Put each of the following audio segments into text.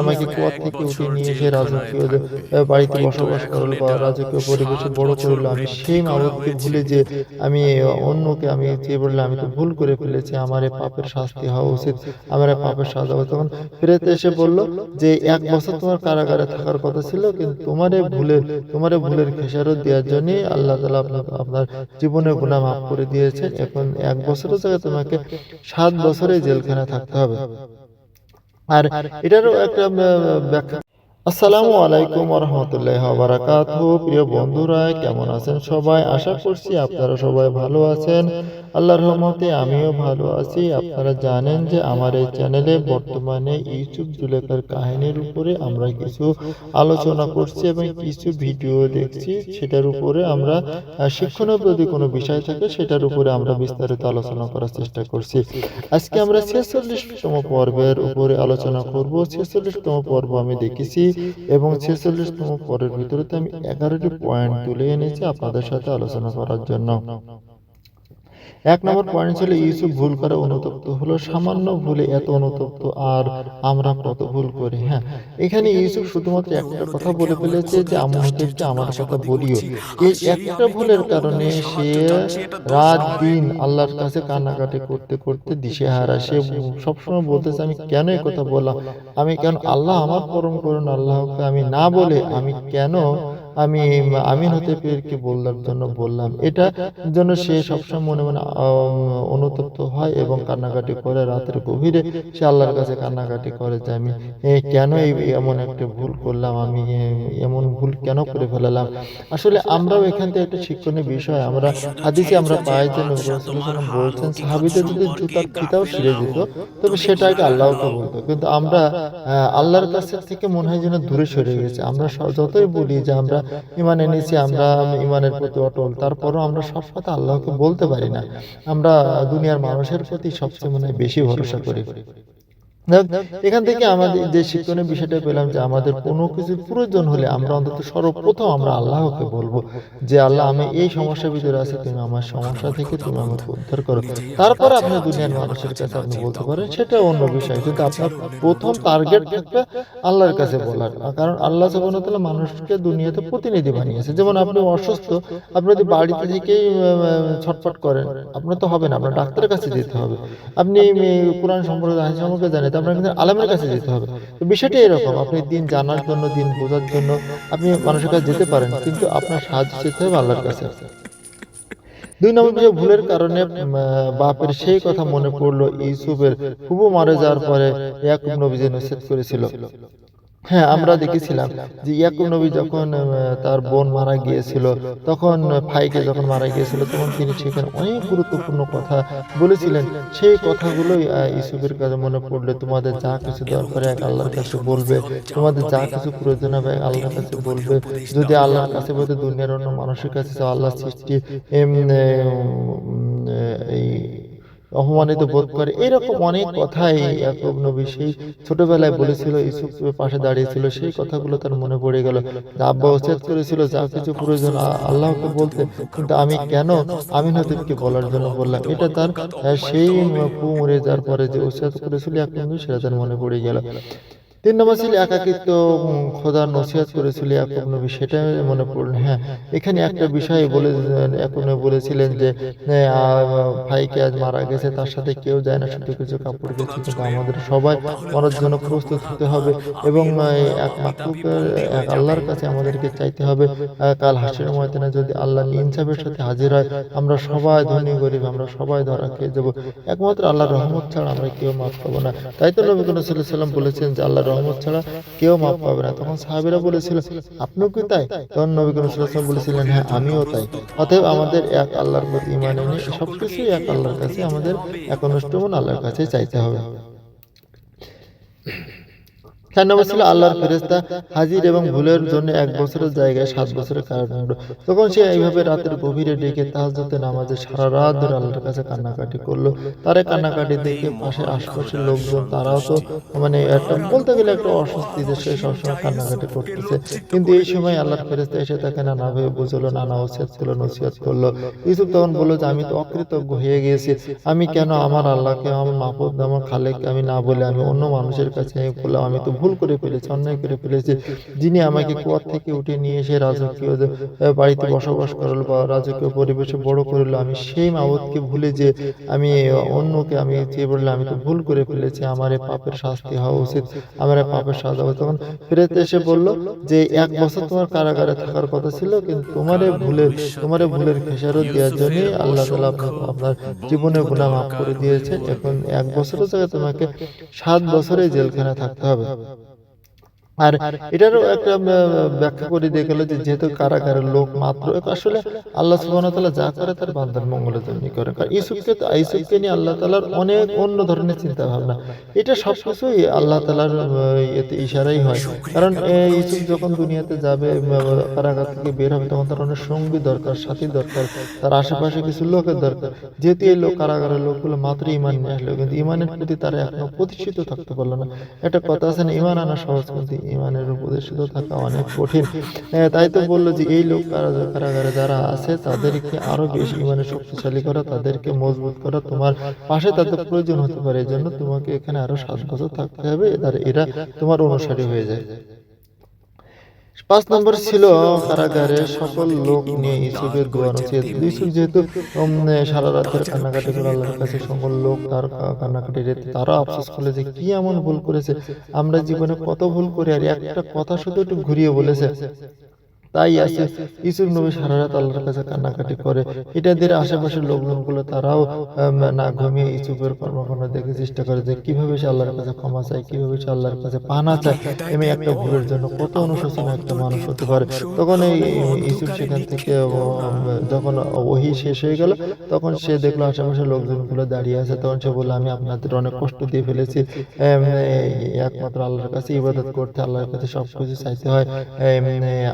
আমাকে কুয়ার থেকে উঠিয়ে নিয়ে এসে রাজকীয় বাড়িতে বসবাস করল বা রাজকীয় পরিবেশে বড় করল আমি সেই মাবুদকে ভুলে যে আমি অন্যকে আমি যে বললাম আমি তো ভুল করে ফেলেছি আমার পাপের শাস্তি হওয়া উচিত আমার পাপের সাজা হবে তখন ফেরেতে এসে বলল যে এক বছর তোমার কারাগারে থাকার কথা ছিল কিন্তু তোমার ভুলের তোমার ভুলের খেসারত দেওয়ার জন্য আল্লাহ তালা আপনার আপনার জীবনের গুণা মাফ করে দিয়েছেন। এখন এক বছরের জায়গায় তোমাকে সাত বছরে জেলখানে থাকতে হবে। আর এটারও একটা আহ, ব্যাখ্যা আসসালামু আলাইকুম রহমতুল্লাহ বারাকাত প্রিয় বন্ধুরা কেমন আছেন সবাই? আশা করছি আপনারা সবাই ভালো আছেন। আল্লাহর রহমতে আমিও ভালো আছি। আপনারা জানেন যে আমার এই চ্যানেলে বর্তমানে ইউসুফ জুলেখার কাহিনীর উপরে আমরা কিছু আলোচনা করছি এবং কিছু ভিডিও দেখছি। সেটার উপরে আমরা আহ, শিক্ষণীয় যদি কোনো বিষয় থাকে সেটার উপরে আমরা বিস্তারিত আলোচনা করার চেষ্টা করছি। আজকে আমরা ছেচল্লিশতম পর্বের উপরে আলোচনা করব। ছেচল্লিশতম পর্ব আমি দেখেছি এবং ছেচল্লিশতম পরের ভিতরে আমি এগারোটি পয়েন্ট তুলে এনেছি আপনাদের সাথে আলোচনা করার জন্য। এক নম্বর পয়েন্ট ছিল ইউসুফ ভুল করে অনুতপ্ত হলো, সামান্য ভুলে এত অনুতপ্ত, আর আমরা কত ভুল করি হ্যাঁ? এখানে ইউসুফ শুধুমাত্র একটা কথা বলে ফেলেছে যে আমাদেরকে আমার কথা বলিও। এই একটা ভুলের কারণে সে রাত দিন আল্লাহর কাছে কান্নাকাটি করতে করতে দিশেহারা। সে সবসময় বলতেছে, আমি কেন এই কথা বললাম? আমি কেন আল্লাহ আমার পরম করুন আল্লাহকে আমি না বলে আমি কেন আমি আমিন হতে পেরকে বললার জন্য বললাম এটা জন্য সে সবসময় মনে মনে অনুতপ্ত হয় এবং কান্নাকাটি করে রাতের গভীরে সে আল্লাহর কাছে কান্নাকাটি করে যে আমি কেন এমন একটা ভুল করলাম? আমি এমন ভুল কেন করে ফেলালাম? আসলে আমরাও এখান থেকে একটা শিক্ষণীয় বিষয়। আমরা হাদিসে আমরা পাই যে বলছেন সাহাবীদের যদি জুতার ফিতাও ছিঁড়ে যেত তবে সেটাকে আল্লাহকে বলতো কিন্তু আমরা আল্লাহর কাছে থেকে মনে হয় যেন দূরে সরে গেছে আমরা যতই বলি যে আমরা ইমান এনেছি আমরা ইমানের প্রতি অটল। তারপরও আমরা সব কথা আল্লাহকে বলতে পারি না। আমরা দুনিয়ার মানুষের প্রতি সবচেয়ে মনে বেশি ভরসা করি। এখান থেকে আমাদের যে শিক্ষণীয় বিষয়টা পেলাম যে আমাদের কোনো কিছু প্রয়োজন হলে আমরা অন্তত সর্বপ্রথম আমরা আল্লাহকে বলব যে, আল্লাহ, আমি এই সমস্যার ভিতরে আছি, তুমি আমার সমস্যা থেকে তুমি আমাকে উদ্ধার করো। তারপরে আপনি দুনিয়ার মানুষের কাছে আপনি বলতে পারেন সেটা অন্য বিষয়। কিন্তু আপনার প্রথম টার্গেট থাকবে আল্লাহর কাছে বলার। কারণ আল্লাহ সুবহানাহু মানুষকে দুনিয়াতে প্রতিনিধি বানিয়েছে। যেমন আপনি অসুস্থ, আপনি যদি বাড়িতে থেকেই ছটফট করেন, আপনার তো হবে না, আপনার ডাক্তারের কাছে যেতে হবে। আপনি কোরআন সম্পর্কে, হাদিস সম্পর্কে জানেন কিন্তু আলমের কাছে যেতে হবে। তো বিষয়টি এরকম, আপনি দিন জানার জন্য, দিন বোঝার জন্য আপনি মানুষের কাছে যেতে পারেন, কিন্তু আপনার সাহায্য যেতে হবে আল্লাহর কাছে। দুই নম্বর বিষয়, ভুলের কারণে বাপের সেই কথা মনে পড়ল, ইউসুফের হুবু মারা যাওয়ার পরে ইয়াকুব নবী যে নসিহত করেছিল। হ্যাঁ আমরা দেখেছিলাম যে ইয়াকুব নবী যখন তার বোন মারা গিয়েছিল তখন ভাইকে যখন মারা গিয়েছিল তখন তিনি সেখানে অনেক গুরুত্বপূর্ণ কথা বলেছিলেন। সেই কথাগুলোই আহ, ইউসুফের কাছে মনে পড়লে তোমাদের যা কিছু দরকার এক আল্লাহর কাছে বলবে তোমাদের যা কিছু প্রয়োজন হবে এক আল্লাহর কাছে বলবে। যদি আল্লাহর কাছে বলতে দুনিয়ার অন্য মানুষের কাছে আল্লাহ সৃষ্টি এই অপমানিত বোধ করে। এরকম অনেক কথাই ইয়াকুব নবী সেই ছোটবেলায় বলেছিল ইউসুফের পাশে দাঁড়িয়েছিল সেই কথাগুলো তার মনে পড়ে গেল। আব্বা উচ্ছেদ করেছিল যা কিছু প্রয়োজন আল্লাহকে বলতে কিন্তু আমি কেন আমি নদীবকে বলার জন্য বললাম? এটা তার সেই পু যার পরে যে উচ্ছেদ করেছিল ইয়াকুব নবী সেটা তার মনে পড়ে গেল। তিন নম্বর ছিল একাকিত্ব খোদার নসিহত করেছিল ইয়াকুব নবী। সেটা মনে পড়ল। হ্যাঁ এখানে একটা বিষয় বলে ইয়াকুব নবী বলেছিলেন যে ভাইকে আজ মারা গেছে তার সাথে কেউ যায় না শুধু কিছু কাপড় গেছে কিন্তু আমাদের সবাই মরার জন্য প্রস্তুত হতে হবে এবং এক মাকলুকের এক আল্লাহর কাছে আমাদেরকে চাইতে হবে কাল হাসির ময়দানে যদি আল্লাহ ইনসাফের সাথে হাজির হয় আমরা সবাই ধনী গরিব আমরা সবাই ধরা খেয়ে যাব। একমাত্র আল্লাহর রহমত ছাড়া আমরা কেউ মাফ পাবো না। তাই তো নবী আলাইহি সাল্লাম বলেছেন যে আল্লাহর রহমত ছাড়া কেউ মাফ পাবে না। তখন সাহাবিরা বলেছিল, আপনিও কি তাই? তখন নবী করিম বলেছিলেন হ্যাঁ আমিও তাই। অতএব আমাদের এক আল্লাহর প্রতি ইমান এনে এক আল্লাহর কাছে আমাদের এক অনুষ্ঠান আল্লাহর কাছে চাইতে হবে। চার নম্বর ছিল আল্লাহর ফেরেস্তা হাজির এবং ভুলের জন্য এক বছরের জায়গায় সাত বছরের কারাদণ্ড তখন সে এইভাবে রাতের গভীরে ডেকে তাহাজ্জুদে নামাজে সারা রাত ধরে আল্লাহর কাছে কান্নাকাটি করল। তারা কান্নাকাটি দেখে পাশে আশপাশের লোকজন তারাও তো মানে একটা বলতে গেলে একটা সবসময় কান্নাকাটি করতেছে। কিন্তু এই সময় আল্লাহর ফেরেস্তা এসে তাকে নানা ভাবে বুঝলো, নানা ওসিয়াত করল নসিহত করল। ইউসুফ তখন বলল যে, আমি তো অকৃতজ্ঞ হয়ে গিয়েছি। আমি কেন আমার আল্লাহকে আমার মাহবুব আমার খালেককে আমি না বলে আমি অন্য মানুষের কাছে আমি আমি তো ভুল করে ফেলেছি, অন্যায় করে ফেলেছি। যিনি আমাকে কুয়ার থেকে উঠে নিয়ে এসে রাজকীয় বাড়িতে বসবাস করল বা রাজকীয় পরিবেশে বড় করল, আমি সেই মাবতকে ভুলে যে আমি অন্যকে আমি যে বললাম, আমি তো ভুল করে ফেলেছি, আমার পাপের শাস্তি হওয়া উচিত, আমার পাপের সাজা হবে তখন ফেরত এসে বলল যে, এক বছর তোমার কারাগারে থাকার কথা ছিল, কিন্তু তোমার ভুলের তোমার ভুলের খেসারত দেওয়ার জন্য আল্লাহ তালা আপনার আপনার জীবনে গুণা মাফ করে দিয়েছেন এখন এক বছরের জায়গায় তোমাকে সাত বছরে জেলখানে থাকতে হবে। আর এটারও একটা ব্যাখ্যা করে দিয়ে গেল যে যেহেতু কারাগারের লোক মাত্র আসলে আল্লাহ ওয়া যা করে তার বান্দার মঙ্গলের জন্য করে কারণ ইউসুফকে তো ইউসুফকে নিয়ে আল্লাহ তাআলার অনেক অন্য ধরনের চিন্তা ভাবনা এটা সবকিছুই আল্লাহ তাআলার আহ, ইয়েতে ইশারাই হয়। কারণ ইউসুফ যখন দুনিয়াতে যাবে কারাগার থেকে বের হবে তখন তার অনেক সঙ্গী দরকার সাথী দরকার তার আশেপাশে কিছু লোকের দরকার যেহেতু এই লোক কারাগারের লোকগুলো মাত্র ইমান নিয়ে আসলো কিন্তু ইমানের প্রতি তারা এখনও প্রতিষ্ঠিত থাকতে পারল না একটা কথা আছে না ইমান আনা সহজ কিন্তু ইমানের প্রতিষ্ঠিত থাকা অনেক কঠিন। তাই তো বলল যে এই লোক কারা- কারাগারে যারা আছে, তাদেরকে আরও বেশি ইমানে শক্তিশালী করা, তাদেরকে মজবুত করা, তোমার পাশে তাদের প্রয়োজন হতে পারে। এই জন্য তোমাকে এখানে আরও সাত বছর থাকতে হবে। এরা তোমার অনুসারী হয়ে যায়। পাঁচ নম্বর ছিল কারাগারে সকল লোক নিয়ে ইসুফের দোয়া নসিহত ইসুফ যেহেতু সারা রাত ধরে কান্নাকাটি করে আল্লাহর কাছে সকল লোক তার কান্নাকাটি রেতে তারা আফসোস করলে যে কি এমন ভুল করেছে। আমরা জীবনে কত ভুল করি আর একটা কথা শুধু একটু ঘুরিয়ে বলেছে। তাই আছে। ইসুফ নবী সারা রাত আল্লাহর কাছে কান্নাকাটি করে। এটা দিয়ে আশেপাশের লোকজনগুলো তারাও না ঘুমিয়ে ইসুফের কর্মকাণ্ড দেখে চেষ্টা করে যে কীভাবে সে আল্লাহর কাছে ক্ষমা চায় কীভাবে সে আল্লাহর কাছে পানা চায়। এমনি একটা ভুলের জন্য কত অনুশোচনা একটা মানুষ হতে পারে। তখন এই ইসুফ সেখান থেকে যখন ওহি শেষ হয়ে গেল তখন সে দেখল আশেপাশের লোকজনগুলো দাঁড়িয়ে আছে। তখন সে বলল আমি আপনাদের অনেক কষ্ট দিয়ে ফেলেছি। একমাত্র আল্লাহর কাছে ইবাদত করতে আল্লাহর কাছে সবকিছু চাইতে হয়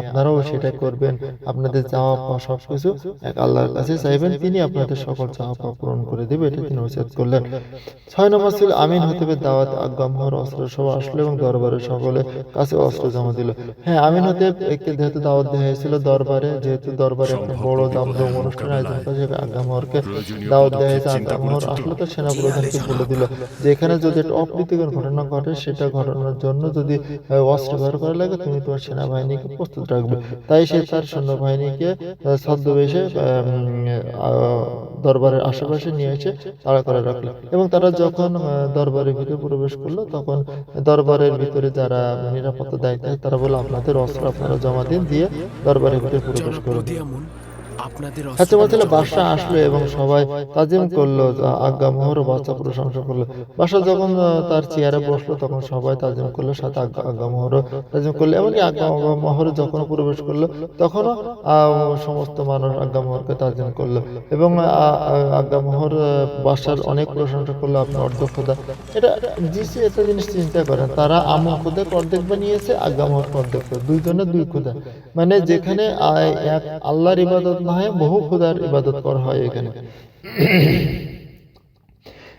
আপনারাও সেটা করবেন। আপনাদের চাওয়া পাওয়া সবকিছু এক আল্লাহর কাছে চাইবেন তিনি আপনাদের সকল চাওয়া পাওয়া পূরণ করে দেবে এটা তিনি উচ্ছেদ করলেন। ছয় নম্বর ছিল আমিন হতেবে দাওয়াত আগামহর অস্ত্র সব আসলো এবং দরবারে সকলে কাছে অস্ত্র জমা দিল। হ্যাঁ আমিন হতে যেহেতু দাওয়াত দেওয়া হয়েছিল দরবারে যেহেতু দরবারে একটা বড় দামদম অনুষ্ঠান আয়োজন করা হিসেবে আগামহরকে দাওয়াত দেওয়া হয়েছে আগামহর আসলে তো সেনাপ্রধানকে বলে দিল যে এখানে যদি একটা অপ্রীতিকর ঘটনা ঘটে সেটা ঘটনার জন্য যদি অস্ত্র ব্যবহার করা লাগে তুমি তোমার সেনাবাহিনীকে প্রস্তুত রাখবে। তাই সে তার সৈন্যবাহিনীকে ছদ্মবেশে দরবারের আশেপাশে নিয়ে এসে তাড়া করে রাখল। এবং তারা যখন দরবারের ভিতরে প্রবেশ করল, তখন দরবারের ভিতরে যারা নিরাপত্তা দায়িত্ব তারা বলল আপনাদের অস্ত্র আপনারা জমা দিন, দিয়ে দরবারের ভিতরে প্রবেশ করুন। আপনাদের হাতে বলছিল বাদশাহ আসলো এবং সবাই তাজিম করল আজ্ঞা মোহর বাচ্চা প্রশংসা করল। বাদশাহ যখন তার চেয়ারে বসল তখন সবাই তাজিম করল সাথে আজ্ঞা মোহরও তাজিম করল এমনকি আজ্ঞা মোহরে যখন প্রবেশ করল তখনও সমস্ত মানুষ আজ্ঞা মোহরকে তাজিম করল। এবং আজ্ঞা মোহর বাদশার অনেক প্রশংসা করল আপনার অর্ধেক খোদা এটা জিসি একটা জিনিস চিন্তা করেন তারা আমল খোদাকে অর্ধেক বানিয়েছে আজ্ঞা মোহরকে অর্ধেক খোদা দুইজনের দুই খোদা মানে যেখানে এক আল্লাহর ইবাদত বহু খোদার ইবাদত করা হয় এখানে।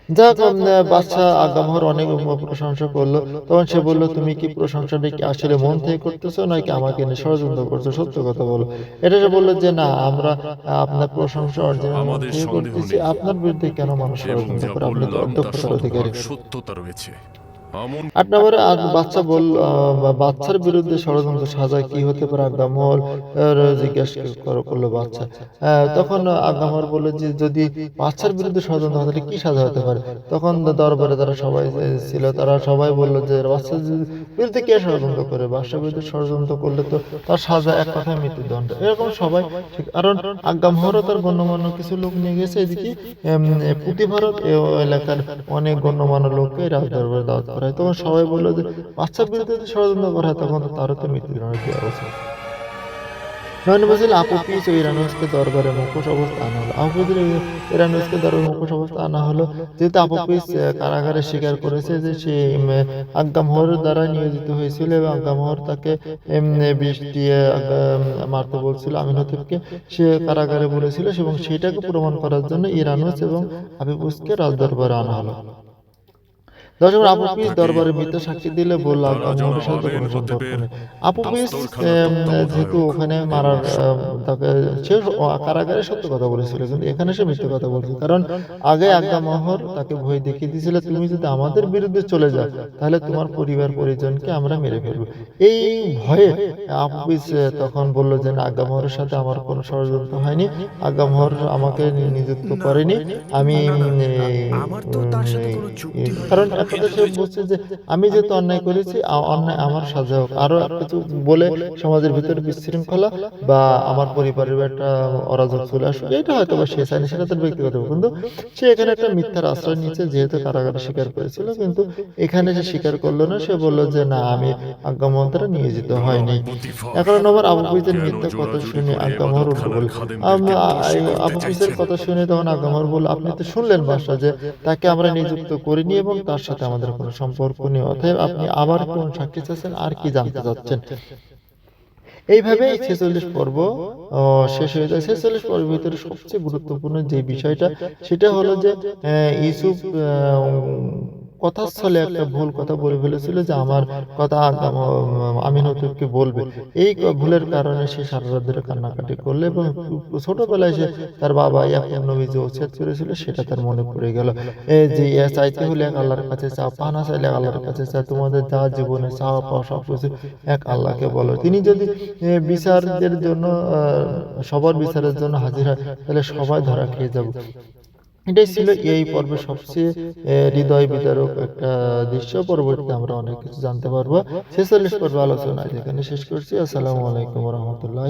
যাক উম, বাদশাহ আগামহর অনেক প্রশংসা করল তখন সে বলল তুমি কি প্রশংসাটা কি আসলে মন থেকে করতেছো নাকি আমাকে নিয়ে ষড়যন্ত্র করছ? সত্য কথা বলো। এটা সে বলল যে না আমরা আপনার প্রশংসা অর্জন করতেছি। আপনার বিরুদ্ধে কেন মানুষ ষড়যন্ত্র করে আপনি তো অধ্যক্ষতার অধিকারী? সত্যতা রয়েছে। আট নম্বরে বাচ্চা বল বাচ্চার বিরুদ্ধে ষড়যন্ত্র সাজা কি হতে পারে? আগামহল জিজ্ঞাসা করল বাচ্চা। তখন আগামহল বলল যে, যদি বাচ্চার বিরুদ্ধে ষড়যন্ত্র তাহলে কি সাজা হতে পারে? তখন দরবারে তারা সবাই ছিল। তারা সবাই বলল যে বাচ্চার বিরুদ্ধে কে ষড়যন্ত্র করে? বাচ্চার বিরুদ্ধে ষড়যন্ত্র করলে তো তার সাজা এক কথায় মৃত্যুদণ্ড। এরকম সবাই কারণ আগামহরও তার গণ্যমান্য কিছু লোক নিয়ে গেছে। এদিকে পুঁথিভারত এ এলাকার অনেক গণ্যমান্য লোককে রাজ দরবারে দাওয়াত করা হয় তখন সবাই বলল যে বাচ্চার বিরুদ্ধে যদি ষড়যন্ত্র করা হয় তখন তারও তো মৃত্যুদণ্ড দেওয়া উচিত নয়ন ও ইরানুসকে দরবারে মুখোশ অবস্থা আনা হলো। ইরানুসকে দরবারে মুখোশ অবস্থা আনা হলো। যেহেতু কারাগারে স্বীকার করেছে যে সে আজ্ঞামোহর দ্বারা নিয়োজিত হয়েছিল এবং আজ্ঞামোহর তাকে বিষ দিয়ে মারতে বলছিল আমিন হতিবকে সে কারাগারে বলেছিল এবং সেটাকে প্রমাণ করার জন্য ইরানুস এবং আবিবুসকে রাজদরবারে আনা হলো। দর্শক পিস দরবারে মিথ্যা সাক্ষী দিলে বলল আগামহরের সাথে কোনো সম্পর্ক নেই আপু পিস যেহেতু ওখানে মারার তাকে সে কারাগারে সত্য কথা বলেছিল কিন্তু এখানে সে মিথ্যে কথা বলছে। কারণ আগে আজ্ঞা মহর তাকে ভয় দেখিয়ে দিয়েছিল তুমি যদি আমাদের বিরুদ্ধে চলে যাও তাহলে তোমার পরিবার পরিজনকে আমরা মেরে ফেলব। এই ভয়ে আপিস তখন বলল যে না আজ্ঞা মহরের সাথে আমার কোনো ষড়যন্ত্র হয়নি। আজ্ঞা মহর আমাকে নিযুক্ত করেনি। আমি উম, আমার তো তার সাথে কোনো উম, চুক্তি হয়নি। কারণ বুঝছে যে আমি যেহেতু অন্যায় করেছি অন্যায় আমার সাজা হোক। আরও কিছু বলে সমাজের ভিতরে বিশৃঙ্খলা বা আমার পরিবারের একটা অরাজক চলে আসুক এটা হয়তো বা সে চায়নি সেটা তার ব্যক্তিগত কিন্তু সে এখানে একটা মিথ্যার আশ্রয় নিচ্ছে যেহেতু কারাগারে স্বীকার করেছিল কিন্তু এখানে সে স্বীকার করল না সে বলল যে না আমি আজ্ঞামন্ত্রে নিয়োজিত হয়নি। এখন নম্বর আবু ফিজের মিথ্যা কথা শুনে আজ্ঞামহর উঠে বলল আবু ফিজের কথা শুনে তখন আজ্ঞামহর বলল আপনি তো শুনলেন বাসা যে তাকে আমরা নিযুক্ত করিনি এবং তার সাথে আমাদের কোনো সম্পর্ক নেই, অতএব আপনি আবার কোন সাক্ষী চাচ্ছেন, আর কি জানতে চাচ্ছেন? এইভাবে ছেচল্লিশ পর্ব শেষ হয়ে যায়। ছেচল্লিশ পর্বের ভিতরে সবচেয়ে গুরুত্বপূর্ণ যে বিষয়টা, সেটা হলো যে ইউসুফ কথা স্থলে একটা ভুল কথা বলে ফেলেছিল যে আমার কথা আমিন হতুবকে বলবে। এই ভুলের কারণে সে সারা রাত ধরে কান্নাকাটি করল এবং ছোটবেলায় সে তার বাবা ইয়াকুব নবী যে উচ্ছেদ করেছিল সেটা তার মনে পড়ে গেল। এই যে ইয়া চাইতে হলে এক আল্লাহর কাছে চাও পানা চাইলে এক আল্লাহর কাছে চাও তোমাদের যা জীবনে চাওয়া পাওয়া সব কিছু এক আল্লাহকে বলো। তিনি যদি এ, বিচারদের জন্য আহ, সবার বিচারের জন্য হাজির হয় তাহলে সবাই ধরা খেয়ে যাব এটাই ছিল এই পর্বের সবচেয়ে হৃদয় বিদারক একটা দৃশ্য পরবর্তীতে আমরা অনেক কিছু জানতে পারব। ছেচল্লিশ পর্ব। আলোচনা এখানে শেষ করছি। আসসালামু আলাইকুম রহমতুল্লাহ